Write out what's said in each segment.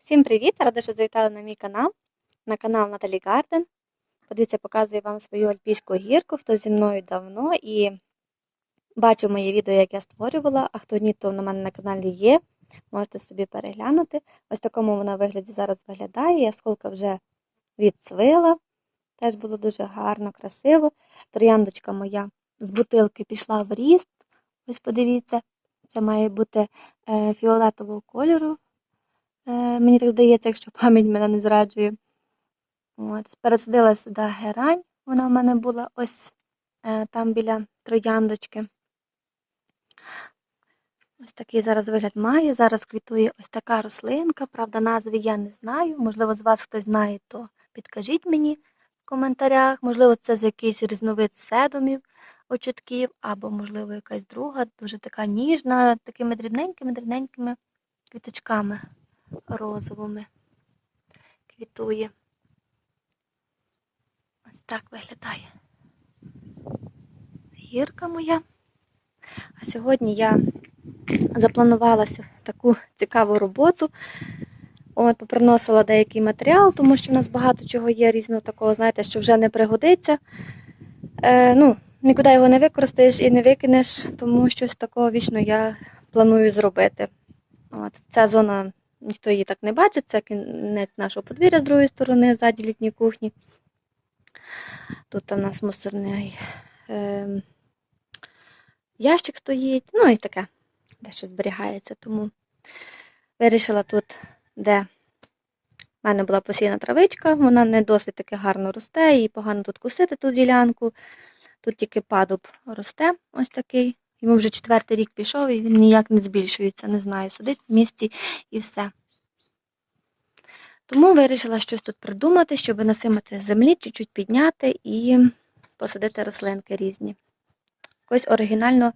Всім привіт! Рада, що завітали на мій канал, на канал Наталі Гарден. Подивіться, показую вам свою альпійську гірку, хто зі мною давно і бачив моє відео, як я створювала, а хто ні, то на мене на каналі є. Можете собі переглянути. Ось такому вона вигляді зараз виглядає. Ясколка вже відцвила. Теж було дуже гарно, красиво. Трояндочка моя з бутилки пішла в ріст. Ось подивіться, це має бути е, фіолетового кольору. Е, мені так здається, якщо пам'ять мене не зраджує. От, пересадила сюди герань. Вона в мене була ось е, там біля трояндочки. Ось такий зараз вигляд має. Зараз квітує ось така рослинка. Правда, назви я не знаю. Можливо, з вас хтось знає, то підкажіть мені в коментарях. Можливо, це з якийсь різновид седумів, очітків, або, можливо, якась друга, дуже така ніжна, такими дрібненькими-дрібненькими квіточками розовими квітує. Ось так виглядає гірка моя. А сьогодні я запланувалася таку цікаву роботу. От, поприносила деякий матеріал, тому що в нас багато чого є різного такого, знаєте, що вже не пригодиться. Е, ну, нікуди його не використаєш і не викинеш, тому щось такого вічно я планую зробити. От, ця зона, ніхто її так не бачить, це кінець нашого подвір'я з другої сторони, ззаді літньої кухні. Тут у нас мусорний е, ящик стоїть, ну і таке, де що зберігається. Тому вирішила тут, де в мене була посіяна травичка, вона не досить таки гарно росте, і погано тут кусити ту ділянку. Тут тільки падуб росте, ось такий. Йому вже четвертий рік пішов і він ніяк не збільшується, не знаю, сидить в місті і все. Тому вирішила щось тут придумати, щоб насимати землі, чуть-чуть підняти і посадити рослинки різні. Якось оригінально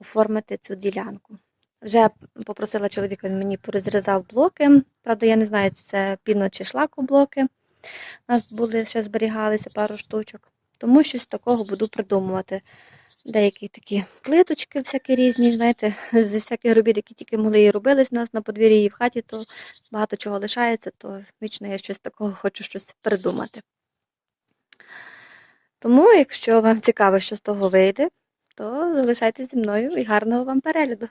оформити цю ділянку. Вже попросила чоловіка, він мені порозрізав блоки. Правда, я не знаю, чи це піно чи шлакоблоки. У нас були ще зберігалися пару штучок. Тому щось такого буду придумувати. Деякі такі плиточки, всякі різні, знаєте, зі всяких робіт, які тільки могли і робились у нас на подвір'ї і в хаті, то багато чого лишається, то вічно я щось такого хочу щось придумати. Тому, якщо вам цікаво, що з того вийде, то залишайтесь зі мною і гарного вам перегляду.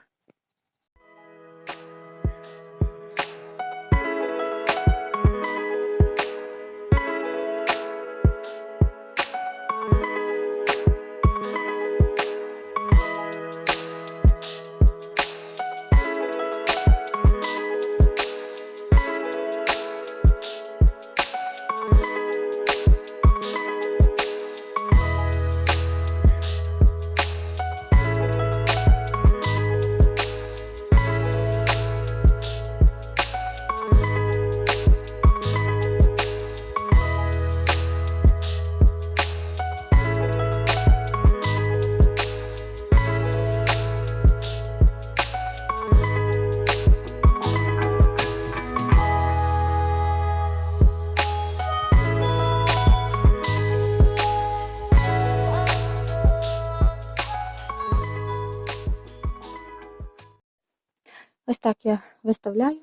Ось так я виставляю.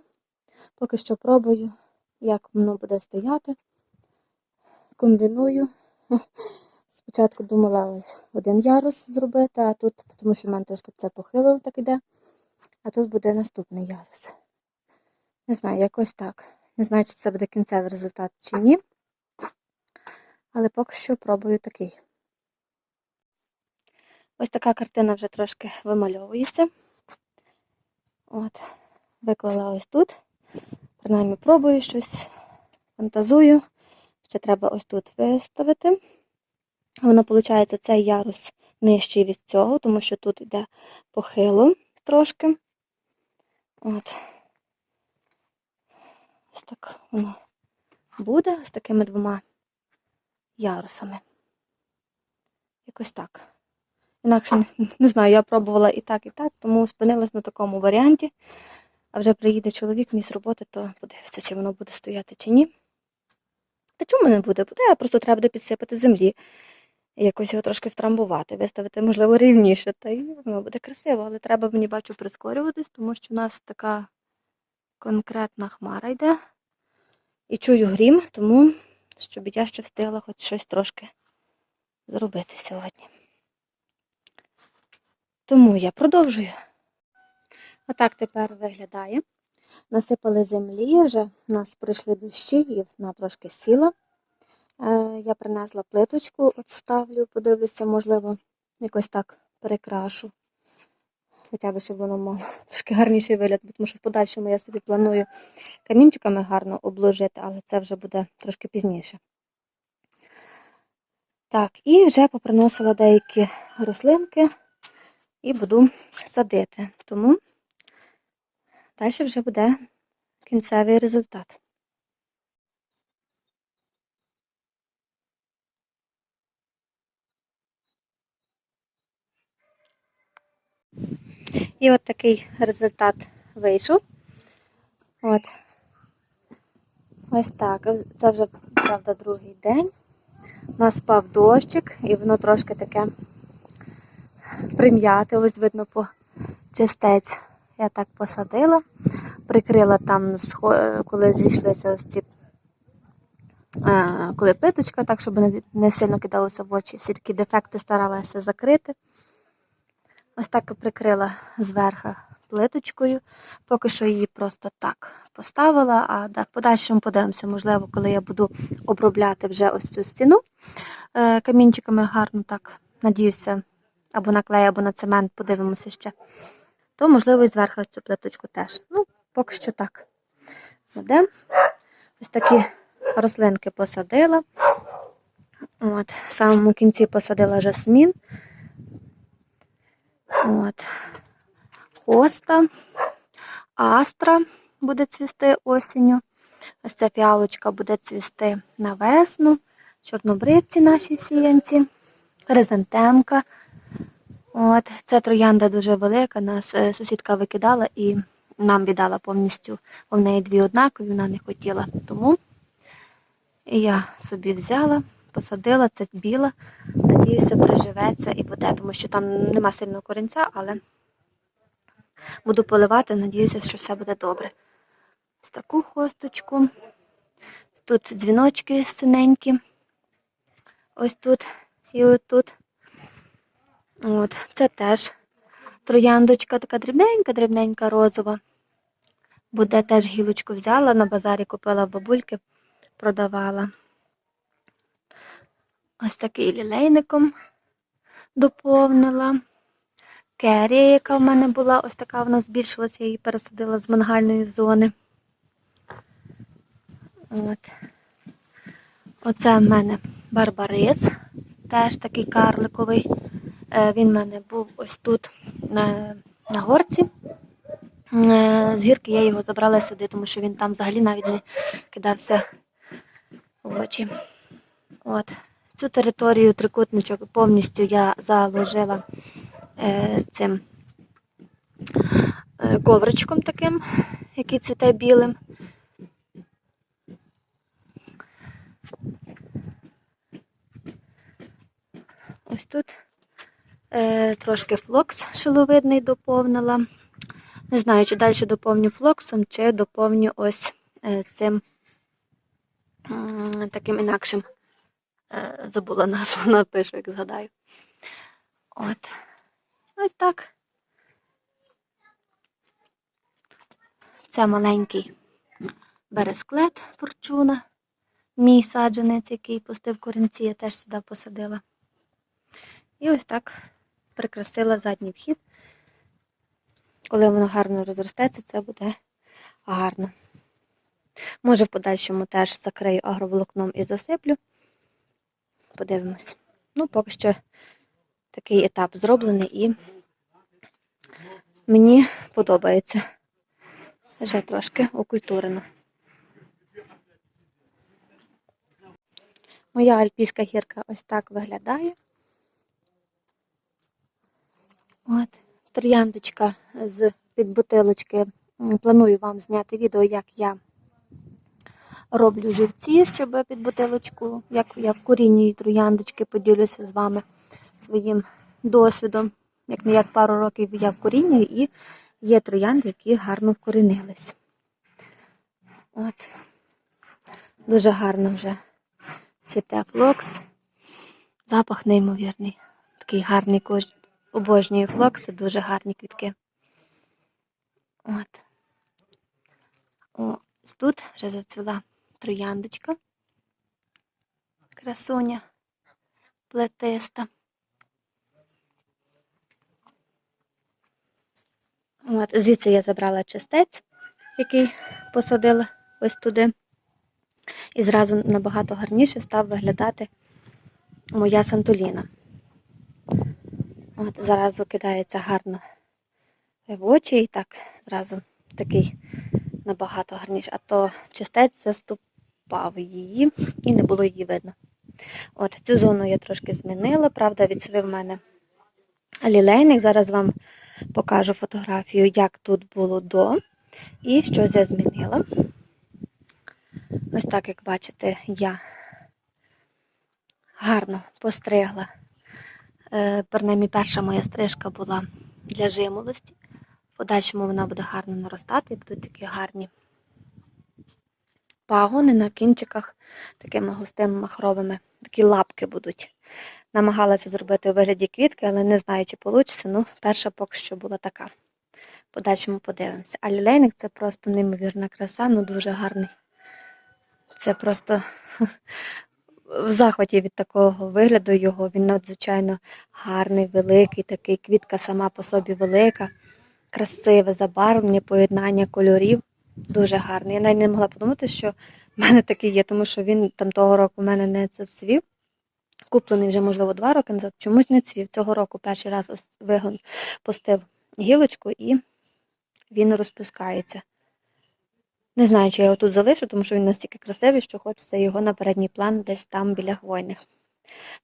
Поки що пробую, як воно буде стояти. Комбіную. Спочатку думала ось один ярус зробити, а тут, тому що в мене трошки це похило так іде, а тут буде наступний ярус. Не знаю, якось так. Не знаю, чи це буде кінцевий результат чи ні. Але поки що пробую такий. Ось така картина вже трошки вимальовується. От, виклала ось тут. Принаймні пробую щось, фантазую. Ще треба ось тут виставити. Воно, виходить, цей ярус нижчий від цього, тому що тут йде похило трошки. От. Ось так воно буде з такими двома ярусами. Якось так. Інакше не, знаю, я пробувала і так, і так, тому спинилась на такому варіанті. А вже приїде чоловік мій з роботи, то подивиться, чи воно буде стояти чи ні. Та чому не буде? Буде, просто треба буде підсипати землі. Якось його трошки втрамбувати, виставити, можливо, рівніше. Та й воно буде красиво, але треба, мені бачу, прискорюватись, тому що в нас така конкретна хмара йде І чую грім, тому щоб я ще встигла хоч щось трошки зробити сьогодні. Тому я продовжую. Отак тепер виглядає. Насипали землі, вже в нас пройшли дощі, і вона трошки сіла. Е, Я принесла плиточку, от ставлю, подивлюся, можливо, якось так перекрашу. Хоча б, щоб воно мало трошки гарніший вигляд, тому що в подальшому я собі планую камінчиками гарно обложити, але це вже буде трошки пізніше. Так, і вже поприносила деякі рослинки і буду садити. Тому далі вже буде кінцевий результат. І от такий результат вийшов. От. Ось так. Це вже, правда, другий день. У нас спав дощик, і воно трошки таке прим'яте. Ось видно по чистець. Я так посадила, прикрила там, коли зійшлися ось ці, е, коли плиточка, так, щоб не, сильно кидалося в очі. Всі такі дефекти старалася закрити. Ось так прикрила зверху плиточкою. Поки що її просто так поставила, а в подальшому подивимося, можливо, коли я буду обробляти вже ось цю стіну е, камінчиками гарно так, надіюся, або на клей, або на цемент, подивимося ще. То, можливо, і зверху цю плиточку теж. Ну, поки що так. Буде. Ось такі рослинки посадила. От, в самому кінці посадила жасмін. От. Хоста, астра буде цвісти осінню. Ось ця фіалочка буде цвісти на весну. Чорнобривці наші сіянці, хризантемка. От, це троянда дуже велика. Нас е, сусідка викидала і нам віддала повністю. бо В неї дві однакові, вона не хотіла. Тому я собі взяла, посадила, це біла. Надіюся, приживеться і буде, тому що там нема сильного корінця, але буду поливати, надіюся, що все буде добре. Ось таку хосточку. Тут дзвіночки синенькі. Ось тут і отут. От, це теж трояндочка, така дрібненька, дрібненька розова. Буде теж гілочку взяла, на базарі купила бабульки, продавала. Ось такий лілейником доповнила. Керія, яка в мене була, ось така вона збільшилася, я її пересадила з мангальної зони. От. Оце в мене барбарис, теж такий карликовий. Е, Він в мене був ось тут на, на горці. Е, З гірки я його забрала сюди, тому що він там взагалі навіть не кидався в очі. От. Цю територію трикутничок повністю я заложила е, цим е, ковричком таким, який цвіте білим. Ось тут трошки флокс шиловидний доповнила. Не знаю, чи далі доповню флоксом, чи доповню ось е, цим таким інакшим. Е, забула назву, напишу, як згадаю. От. Ось так. Це маленький бересклет форчуна. Мій саджанець, який пустив корінці, я теж сюди посадила. І ось так прикрасила задній вхід. Коли воно гарно розростеться, це буде гарно. Може, в подальшому теж закрию агроволокном і засиплю. Подивимось. Ну, поки що такий етап зроблений і мені подобається. Вже трошки окультурено. Моя альпійська гірка ось так виглядає. От, трояндочка з під бутилочки. Планую вам зняти відео, як я роблю живці, щоб під бутилочку, як я вкорінюю трояндочки, поділюся з вами своїм досвідом. Як не як пару років я вкорінюю, і є троянди, які гарно вкорінились. От. Дуже гарно вже цвіте флокс. Запах неймовірний. Такий гарний кож. Обожнюю флокси, дуже гарні квітки. От. Ось тут вже зацвіла трояндочка. Красуня плетиста. От, звідси я забрала чистець, який посадила ось туди. І зразу набагато гарніше став виглядати моя Сантоліна. От зразу кидається гарно в очі і так зразу такий набагато гарніше. А то чистець заступав її і не було її видно. От цю зону я трошки змінила, правда, відсвив в мене лілейник. Зараз вам покажу фотографію, як тут було до і що я змінила. Ось так, як бачите, я гарно постригла. Е, Принаймні, перша моя стрижка була для жимолості. В подальшому вона буде гарно наростати і будуть такі гарні пагони на кінчиках, такими густими махровими, такі лапки будуть. Намагалася зробити у вигляді квітки, але не знаю, чи вийде. Ну, перша поки що була така. В подальшому подивимося. А лілейник це просто неймовірна краса, ну дуже гарний. Це просто в захваті від такого вигляду його. Він надзвичайно гарний, великий, такий квітка сама по собі велика, красиве забарвлення, поєднання кольорів. Дуже гарний. Я навіть не могла подумати, що в мене такий є, тому що він там того року в мене не зацвів. Куплений вже, можливо, два роки назад. Чомусь не цвів. Цього року перший раз вигон пустив гілочку і він розпускається. Не знаю, чи я його тут залишу, тому що він настільки красивий, що хочеться його на передній план десь там біля хвойних.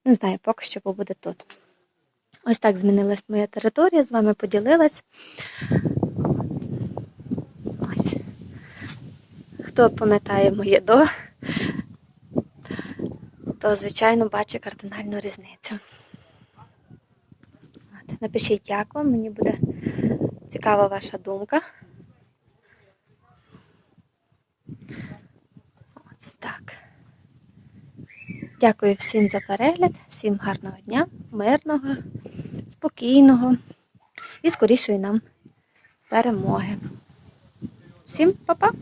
Не знаю, поки що побуде тут. Ось так змінилась моя територія, з вами поділилась. Ось. Хто пам'ятає моє до, то, звичайно, бачить кардинальну різницю. Напишіть, як вам, мені буде цікава ваша думка. Ось так. Дякую всім за перегляд, всім гарного дня, мирного, спокійного і скорішої нам перемоги. Всім па-па!